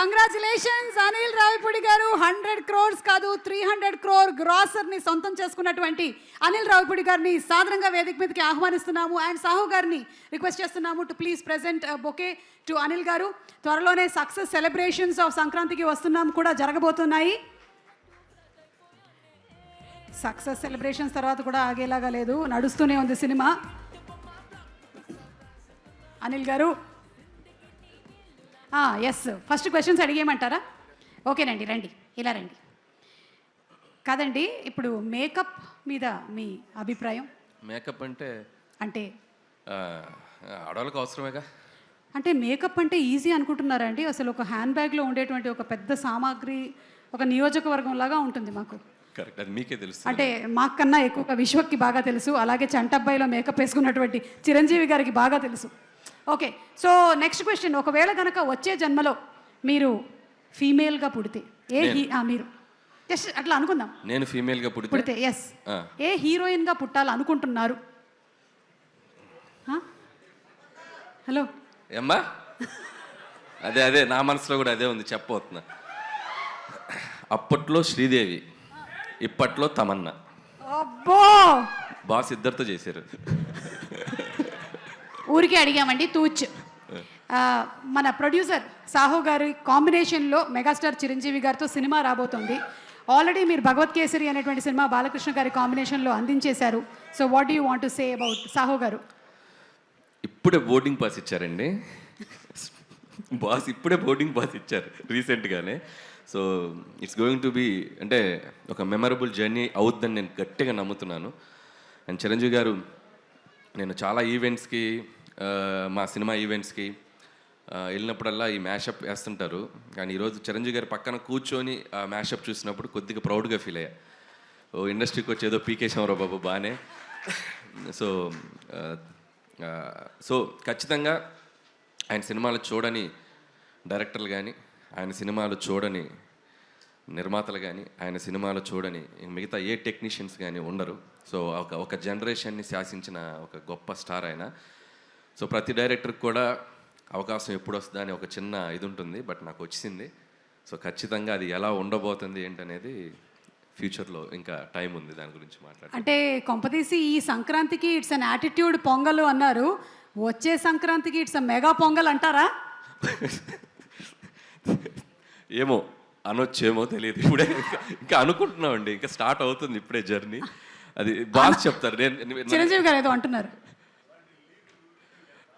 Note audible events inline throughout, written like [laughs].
Congratulations Anil Ravipudi గారు. Hundred crores కాదు three hundred crore గ్రాసర్ని సొంతం చేసుకున్నటువంటి అనిల్ రావిపూడి గారిని సాధారణంగా వేదిక మీదకి ఆహ్వానిస్తున్నాము. అండ్ సాహు గారిని రిక్వెస్ట్ చేస్తున్నాము to please present bouquet to Anil గారు. త్వరలోనే సక్సెస్ సెలబ్రేషన్స్ ఆఫ్ సంక్రాంతికి వస్తున్నాం కూడా జరగబోతున్నాయి. సక్సెస్ సెలబ్రేషన్స్ తర్వాత కూడా ఆగేలాగా లేదు. నడుస్తూనే ఉంది సినిమా. అనిల్ గారు ఎస్ ఫస్ట్ క్వశ్చన్స్ అడిగేయమంటారా? ఓకేనండి రండి. ఇలా రండి. కాదండి ఇప్పుడు మేకప్ మీద మీ అభిప్రాయం? మేకప్ అంటే అంటే? ఆడవాళ్ళకి అవసరమేగా? అంటే మేకప్ అంటే ఈజీ అనుకుంటున్నారా అండి? అసలు ఒక హ్యాండ్ బ్యాగ్లో ఉండేటువంటి ఒక పెద్ద సామాగ్రి ఒక నియోజకవర్గం లాగా ఉంటుంది మాకు. కరెక్ట్ అది మీకే తెలుసు అంటే మాకన్నా ఎక్కువగా విశ్వక్కి బాగా తెలుసు అలాగే చంటబ్బాయిలో మేకప్ వేసుకున్నటువంటి చిరంజీవి గారికి బాగా తెలుసు. ఓకే సో నెక్స్ట్ క్వశ్చన్ ఒకవేళ కనుక వచ్చే జన్మలో మీరు ఫీమేల్గా పుడితే ఏ మీరు. జస్ట్ అట్లా అనుకుందాం. నేను ఫీమేల్గా పుడితే? పుడితే ఎస్. ఏ హీరోయిన్గా పుట్టాలనుకుంటున్నారు? ఆ? హలో ఏమ్మా? అదే అదే నా మనసులో కూడా అదే ఉంది. చెప్పబోతున్నా అప్పట్లో శ్రీదేవి ఇప్పట్లో తమన్నా. అబ్బో! బాస్ ఇద్దరితో చేశారు. ఊరికే అడిగామండి తూచ్. మన ప్రొడ్యూసర్ సాహు గారి కాంబినేషన్లో మెగాస్టార్ చిరంజీవి గారితో సినిమా రాబోతోంది. ఆల్రెడీ మీరు భగవత్ కేసరి అనేటువంటి సినిమా బాలకృష్ణ గారి కాంబినేషన్లో అందించేశారు. So what do you want to say about Sahu గారు? ఇప్పుడే బోర్డింగ్ పాస్ ఇచ్చారండి. బాస్ ఇప్పుడే బోర్డింగ్ పాస్ ఇచ్చారు రీసెంట్గానే. So it's going to be అంటే ఒక మెమరబుల్ జర్నీ అవుద్దని నేను గట్టిగా నమ్ముతున్నాను. అండ్ చిరంజీవి గారు నేను చాలా ఈవెంట్స్కి మా సినిమా ఈవెంట్స్కి వెళ్ళినప్పుడల్లా ఈ మ్యాషప్ వేస్తుంటారు. కానీ ఈరోజు చిరంజీవి గారి పక్కన కూర్చొని ఆ మ్యాషప్ చూసినప్పుడు కొద్దిగా ప్రౌడ్గా ఫీల్ అయ్యా. ఓ ఇండస్ట్రీకి వచ్చేదో పీకే పీకేశామరా బాబు బాగానే సో సో ఖచ్చితంగా ఆయన సినిమాలు చూడని డైరెక్టర్లు కానీ ఆయన సినిమాలు చూడని నిర్మాతలు కానీ ఆయన సినిమాలు చూడని మిగతా ఏ టెక్నీషియన్స్ కానీ ఉండరు. సో ఒక ఒక జనరేషన్ని శాసించిన ఒక గొప్ప స్టార్ ఆయన. సో ప్రతి డైరెక్టర్కి కూడా అవకాశం ఎప్పుడు వస్తుందా అని ఒక చిన్న ఇది ఉంటుంది బట్ నాకు వచ్చింది. సో ఖచ్చితంగా అది ఎలా ఉండబోతుంది ఏంటనేది ఫ్యూచర్లో ఇంకా టైం ఉంది దాని గురించి మాట్లాడి అంటే కొంపదీసి ఈ సంక్రాంతికి ఇట్స్ అన్ యాటిట్యూడ్ పొంగల్ అన్నారు. వచ్చే సంక్రాంతికి ఇట్స్ అ మెగా పొంగల్ అంటారా? ఏమో అనొచ్చేమో తెలియదు ఇప్పుడే. ఇంకా- అనుకుంటున్నామండి ఇంకా స్టార్ట్ అవుతుంది ఇప్పుడే జర్నీ. అది బాగా చెప్తారు నేను- చిరంజీవి గారు ఏదో అంటున్నారు.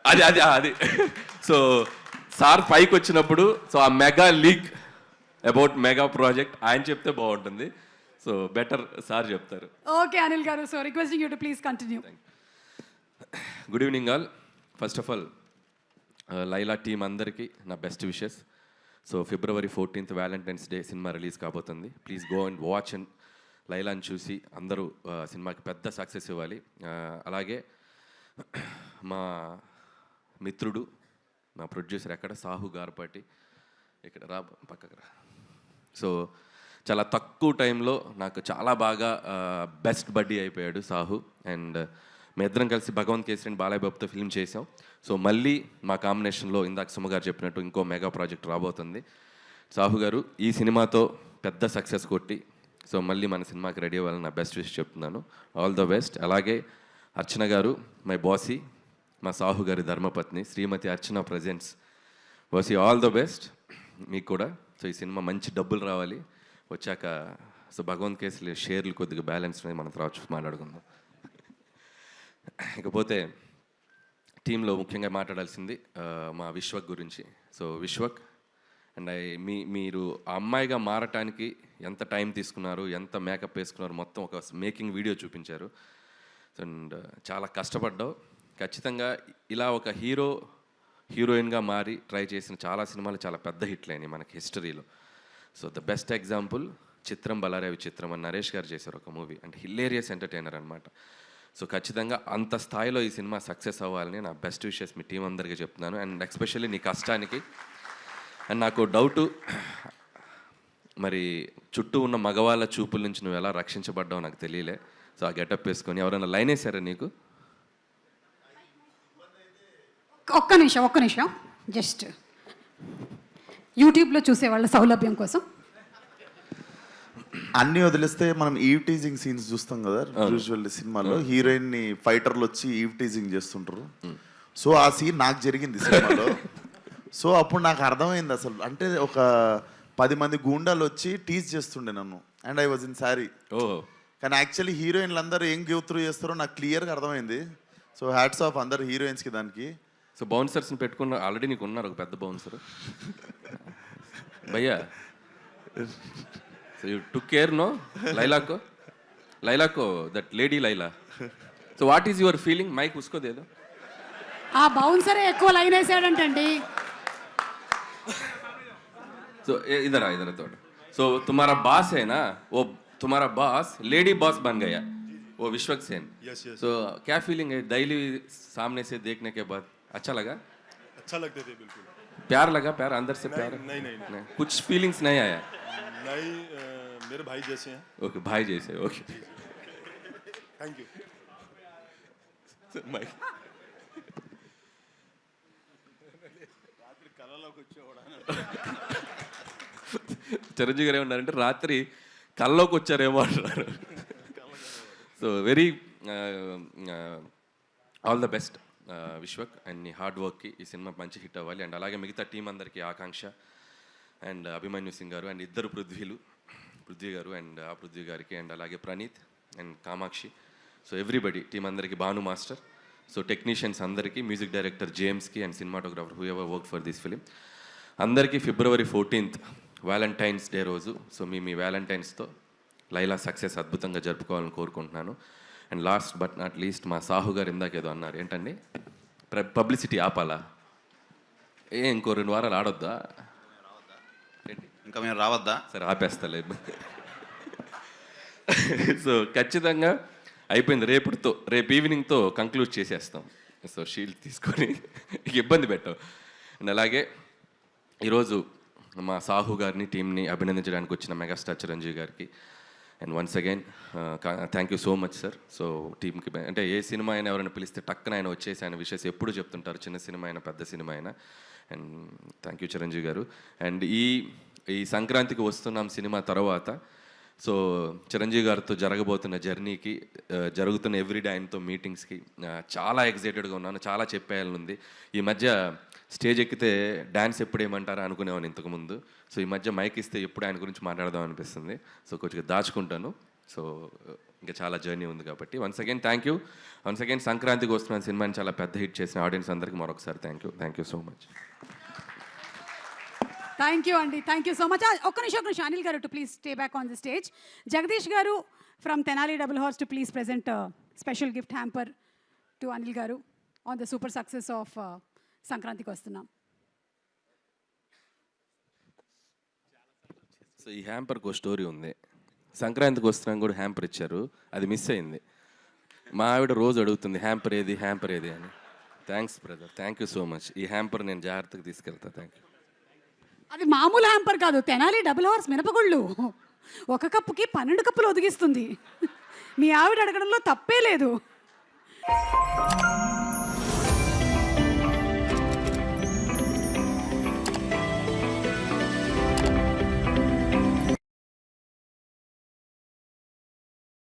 అది అది అది. సో సార్ పైకి వచ్చినప్పుడు సో ఆ mega leak about mega project ఆయన చెప్తే బాగుంటుంది. సో బెటర్ సార్ చెప్తారు. ఓకే అనిల్ గారు so requesting you to please continue good evening all first of all Laila team అందరికీ నా best wishes so February fourteenth Valentine's Day cinema release కాబోతుంది. Please go and watch and లైలాని చూసి అందరూ ఆ, సినిమాకి పెద్ద సక్సెస్ ఇవ్వాలి. ఆ, అలాగే మా మిత్రుడు నా ప్రొడ్యూసర్ ఎక్కడ? సాహు గారపాటి. ఇక్కడ రా పక్కకు రా. సో చాలా తక్కువ టైంలో నాకు చాలా బాగా బెస్ట్ బడ్డీ అయిపోయాడు సాహు. అండ్ మీ ఇద్దరం కలిసి భగవంత్ కేసరిని అండ్ బాలయ్య బాబుతో ఫిల్మ్ చేసాం సో మళ్ళీ మా కాంబినేషన్లో ఇందాక సుమగారు చెప్పినట్టు ఇంకో మెగా ప్రాజెక్ట్ రాబోతుంది. సాహు గారు ఈ సినిమాతో పెద్ద సక్సెస్ కొట్టి సో మళ్ళీ మన సినిమాకి రెడీ అవ్వాలని నా బెస్ట్ విష్ చెప్తున్నాను. ఆల్ ద బెస్ట్ అలాగే అర్చన గారు మై బాసీ మా సాహు గారి ధర్మపత్ని శ్రీమతి అర్చన ప్రజెంట్స్ వాసి ఆల్ ద బెస్ట్ మీకు కూడా. సో ఈ సినిమా మంచి డబ్బులు రావాలి. వచ్చాక సో భగవంత్ కేసులు షేర్లు కొద్దిగా బ్యాలెన్స్ అనేది మనం తర్వాత చూసి మాట్లాడుకుందాం. ఇకపోతే టీంలో ముఖ్యంగా మాట్లాడాల్సింది మా విశ్వక్ గురించి. సో విశ్వక్ అండ్ ఐ మీ మీరు ఆ అమ్మాయిగా మారటానికి ఎంత టైం తీసుకున్నారు ఎంత మేకప్ వేసుకున్నారు మొత్తం ఒక మేకింగ్ వీడియో చూపించారు. అండ్ చాలా కష్టపడ్డావు. ఖచ్చితంగా ఇలా ఒక హీరో హీరోయిన్గా మారి ట్రై చేసిన చాలా సినిమాలు చాలా పెద్ద హిట్లు అయినాయి మనకి హిస్టరీలో. సో ద బెస్ట్ ఎగ్జాంపుల్ చిత్రం బలారేవి చిత్రం అని నరేష్ గారు చేశారు ఒక మూవీ. అంటే హిల్లేరియస్ ఎంటర్టైనర్ అనమాట సో ఖచ్చితంగా అంత స్థాయిలో ఈ సినిమా సక్సెస్ అవ్వాలని నా బెస్ట్ విషెస్ మీ టీం అందరికీ చెప్తున్నాను. అండ్ ఎస్పెషల్లీ నీ కష్టానికి. అండ్ నాకు డౌటు మరి చుట్టూ ఉన్న మగవాళ్ళ చూపుల నుంచి నువ్వు ఎలా రక్షించబడ్డావు నాకు తెలియలే. సో ఆ గెటప్ వేసుకొని ఎవరైనా లైన్ వేసారా నీకు? ఒక్క నిమిషం ఒక్క నిమిషం. జస్ట్ యూట్యూబ్లో చూసే వాళ్ళ సౌలభ్యం కోసం. అన్ని వదిలేస్తే మనం ఈవ్ టీజింగ్ సీన్స్ చూస్తాం కదా యూజువల్లీ సినిమాలో. హీరోయిన్ని ఫైటర్లు వచ్చి ఈవ్ టీజింగ్ చేస్తుంటారు. సో ఆ సీన్ నాకు జరిగింది సినిమాలో. సో అప్పుడు నాకు అర్థమైంది అసలు. అంటే ఒక పది మంది గూండాలు వచ్చి టీజ్ చేస్తుండే నన్ను. And I was in sorry ఓ కానీ యాక్చువల్లీ హీరోయిన్లు అందరూ ఏం గివ్ త్రూ చేస్తారో నాకు క్లియర్గా అర్థమైంది. సో హ్యాట్స్ ఆఫ్ అందరు హీరోయిన్స్కి దానికి. సో బౌన్సర్స్ని పెట్టుకున్న ఆల్రెడీ నీకు ఉన్నారు ఒక పెద్ద బౌన్సర్ భయ్యా so you took care no లైలాకో లైలాకో that lady Laila so what is your feeling mic ఉసుకోదేదో ఆ బౌన్సరే ఎక్కువ లైన్ వేసాడంటండి సో इधर आ इधर थोड़ा सो तुम्हारा बॉस है ना वो तुम्हारा बॉस लेडी बॉस बन गया वो विश्वक सेन Yes, yes. सो क्या फीलिंग है डेली सामने से देखने के बाद अच्छा लगा अच्छा लगते थे बिल्कुल प्यार लगा प्यार अंदर से प्यार नहीं नहीं नहीं कुछ फीलिंग्स नहीं आया नहीं अ, मेरे भाई जैसे हैं ओके भाई जैसे okay thank you mic Chiranjeevi గారు ఏమన్నారంటే రాత్రి కల్లోకి వచ్చారేమో అంటున్నారు so very all the best Vishwak and నీ హార్డ్ వర్క్కి ఈ సినిమా మంచి హిట్ అవ్వాలి. అండ్ అలాగే మిగతా టీం అందరికీ ఆకాంక్ష. అండ్ అభిమన్యు సింగ్ గారు అండ్ ఇద్దరు పృథ్వీలు పృథ్వీ గారు అండ్ ఆ పృథ్వీ గారికి అండ్ అలాగే Praneeth and Kamakshi. So everybody team అందరికీ భాను మాస్టర్. సో టెక్నీషియన్స్ అందరికీ music director జేమ్స్కి and cinematographer whoever work for this film అందరికీ ఫిబ్రవరి ఫోర్టీన్త్ వ్యాలంటైన్స్ డే రోజు. సో మీ మీ వ్యాలంటైన్స్తో లైలా సక్సెస్ అద్భుతంగా జరుపుకోవాలని కోరుకుంటున్నాను. And last but not least మా సాహు గారు ఇందాక ఏదో అన్నారు. ఏంటండి? పబ్లిసిటీ ఆపాలా? ఏ ఇంకో రెండు వారాలు ఆడొద్దా? ఇంకా మేము రావద్దా? సరే ఆపేస్తలే. సో ఖచ్చితంగా అయిపోయింది. రేపుతో రేపు ఈవినింగ్తో కంక్లూడ్ చేసేస్తాం. సో షీల్డ్ తీసుకొని [laughs] ఇబ్బంది పెట్టాం. అండ్ అలాగే ఈరోజు మా సాహు గారిని టీంని అభినందించడానికి వచ్చిన మెగాస్టార్ చిరంజీవి గారికి and once again thank you so much sir so టీంకి అంటే ఏ సినిమా అయినా ఎవరైనా పిలిస్తే టక్కన ఆయన వచ్చేసి ఆయన విషయస్ ఎప్పుడు చెప్తుంటారు? చిన్న సినిమా అయినా పెద్ద సినిమా అయినా. అండ్ థ్యాంక్ యూ చిరంజీవి గారు. అండ్ ఈ ఈ సంక్రాంతికి వస్తున్నాం సినిమా తర్వాత. సో చిరంజీవి గారితో జరగబోతున్న జర్నీకి జరుగుతున్న ఎవ్రీడే ఆయనతో మీటింగ్స్కి చాలా ఎగ్జైటెడ్గా ఉన్నాను. చాలా చెప్పేయాలని ఉంది ఈ మధ్య స్టేజ్ ఎక్కితే డ్యాన్స్ ఎప్పుడు ఏమంటారా అనుకునేవాను ఇంతకుముందు. సో ఈ మధ్య మైక్ ఇస్తే ఎప్పుడు ఆయన గురించి మాట్లాడదాం అనిపిస్తుంది. సో కొంచెం దాచుకుంటాను. సో ఇంకా చాలా జర్నీ ఉంది కాబట్టి. Once again thank you. Once again సంక్రాంతికి వస్తున్న సినిమాని చాలా పెద్ద హిట్ చేసిన ఆడియన్స్ అందరికీ మరొకసారి thank you. Thank you so much. Thank you అండి. Thank you so much. ఒక్క నిమిషం ఒక్క నిమిషం. అనిల్ గారు to please stay back on the stage Jagadish గారు from Tenali Double Horse to please present special gift hamper to Anil గారు on the super success of సంక్రాంతికి వస్తున్నాం. సో ఈ హ్యాంపర్కి ఒక స్టోరీ ఉంది. సంక్రాంతికి వస్తున్నాం కూడా హ్యాంపర్ ఇచ్చారు. అది మిస్ అయింది. మా ఆవిడ రోజు అడుగుతుంది హ్యాంపర్ ఏది హ్యాంపర్ ఏది? అని. Thanks brother thank you so much ఈ హ్యాంపర్ నేను జాగ్రత్తగా తీసుకెళ్తా. థ్యాంక్ యూ అది మామూలు హ్యాంపర్ కాదు. తెనాలి డబుల్ హార్స్ మినపగుళ్ళు. ఒక కప్పుకి పన్నెండు కప్పులు ఒదిగిస్తుంది. మీ ఆవిడ అడగడంలో తప్పే లేదు.